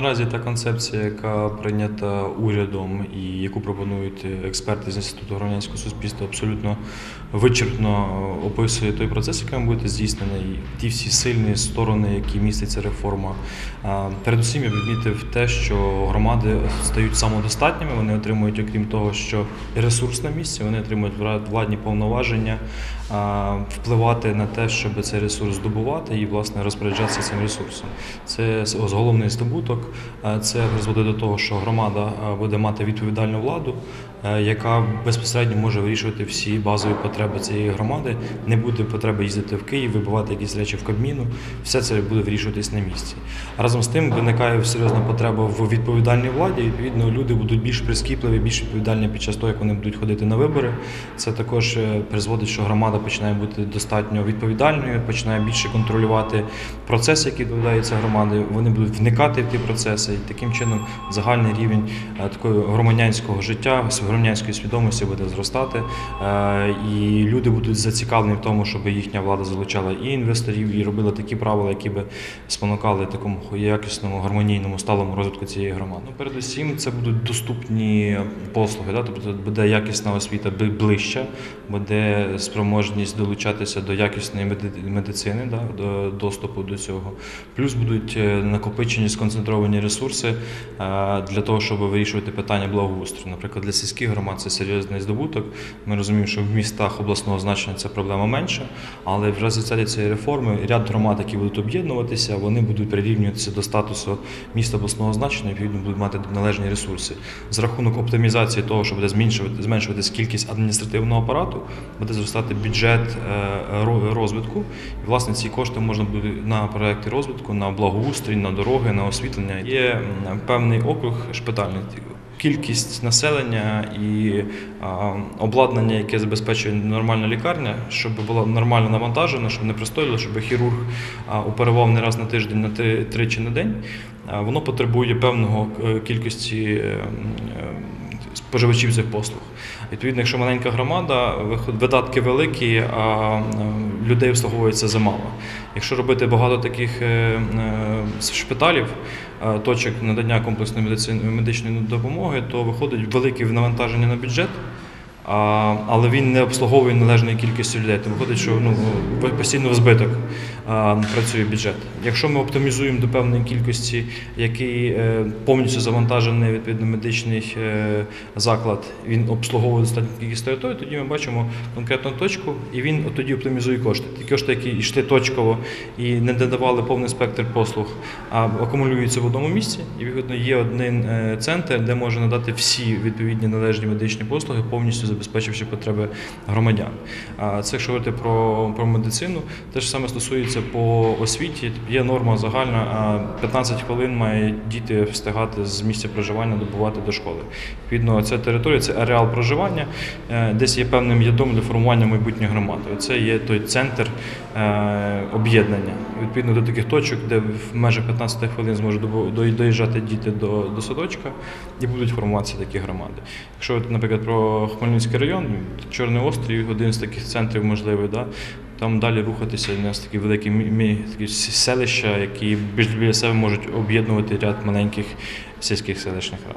наразі та концепція, яка прийнята урядом і яку пропонують експерти з інституту громадянського суспільства, абсолютно вичерпно описує той процес, який бути здійснений, ті всі сильні сторони, які містить ця реформа. Передусім я відмітив те, що громади стають самодостатніми. Вони отримують, окрім того, що ресурс на місці, вони отримують владні повноваження впливати на те, щоб цей ресурс здобувати і власне розпоряджатися цим ресурсом. Це головний здобуток. Це призводить до того, що громада е, буде мати відповідальну владу, е, яка безпосередньо може вирішувати всі базові потреби цієї громади. Не буде потреби їздити в Київ, вибивати якісь речі в Кабміну. Все це буде вирішуватись на місці. Разом з тим виникає серйозна потреба в відповідальній владі. Відповідно, люди будуть більш прискіпливі, більш відповідальні під час того, як вони будуть ходити на вибори. Це також е, призводить, що громада починає бути достатньо відповідальною, починає більше контролювати процеси, які відповідаються громади. Вони будуть вникати в ті процеси, і таким чином загальний рівень е, такої громадянського життя, громадянської свідомості буде зростати. Е, І люди будуть зацікавлені в тому, щоб їхня влада залучала і інвесторів, і робила такі правила, які би спонукали такому якісному, гармонійному, сталому розвитку цієї громади. Ну, передусім, це будуть доступні послуги, да? тобто буде якісна освіта бли- ближча, буде спроможність долучатися до якісної медицини, да? до доступу до цього. Плюс будуть е, накопичені сконцентровані ресурси е, для того, щоб вирішувати питання благоустрою. Наприклад, для сільських громад це серйозний здобуток. Ми розуміємо, що в містах обласного значення ця проблема менша, але в результаті цієї реформи ряд громад, які будуть об'єднуватися, вони будуть прирівнюватися до статусу міста обласного значення, і відповідно будуть мати належні ресурси. За рахунок оптимізації того, що буде зменшувати, зменшуватись кількість адміністративного апарату, буде зростати бюджет е, розвитку. І, власне, ці кошти можна буде на проекти розвитку, на благоустрій, на дороги, на освітлення. Є певний округ шпитальний. Кількість населення і а, обладнання, яке забезпечує нормальна лікарня, щоб було нормально навантажено, щоб не пристоїло, щоб хірург а, оперував не раз на тиждень, на три, тричі на день. А, воно потребує певного е, кількості е, споживачів цих послуг. Відповідно, якщо маленька громада, видатки великі, а людей обслуговується замало. Якщо робити багато таких е, е, шпиталів, е, точок надання комплексної медичної допомоги, то виходить велике навантаження на бюджет. Але він не обслуговує належної кількості людей. То виходить, що ну, постійно в збиток працює бюджет. Якщо ми оптимізуємо до певної кількості, який е, повністю завантажений відповідно медичний е, заклад, він обслуговує достатньо кількість територій, тоді ми бачимо конкретну точку, і він тоді оптимізує кошти. Ті кошти, які йшли точково і не додавали повний спектр послуг, а акумулюються в одному місці, і відповідно є один е, центр, де може надати всі відповідні належні медичні послуги, повністю забезпечивши потреби громадян. А це якщо говорити про, про медицину, те ж саме стосується по освіті. Є норма загальна, 15 хвилин мають діти встигати з місця проживання добувати до школи. Відповідно, ця територія це ареал проживання, е, десь є певним ядом для формування майбутньої громади. Це є той центр е, об'єднання. Відповідно до таких точок, де в межах 15 хвилин зможуть доїжджати діти до, до садочка і будуть формуватися такі громади. Якщо, наприклад, про Хмельницький район, Чорний острів один з таких центрів можливий. Да? Там далі рухатися у нас такі великі такі селища, які більш біля себе можуть об'єднувати ряд маленьких сільських селищних рад.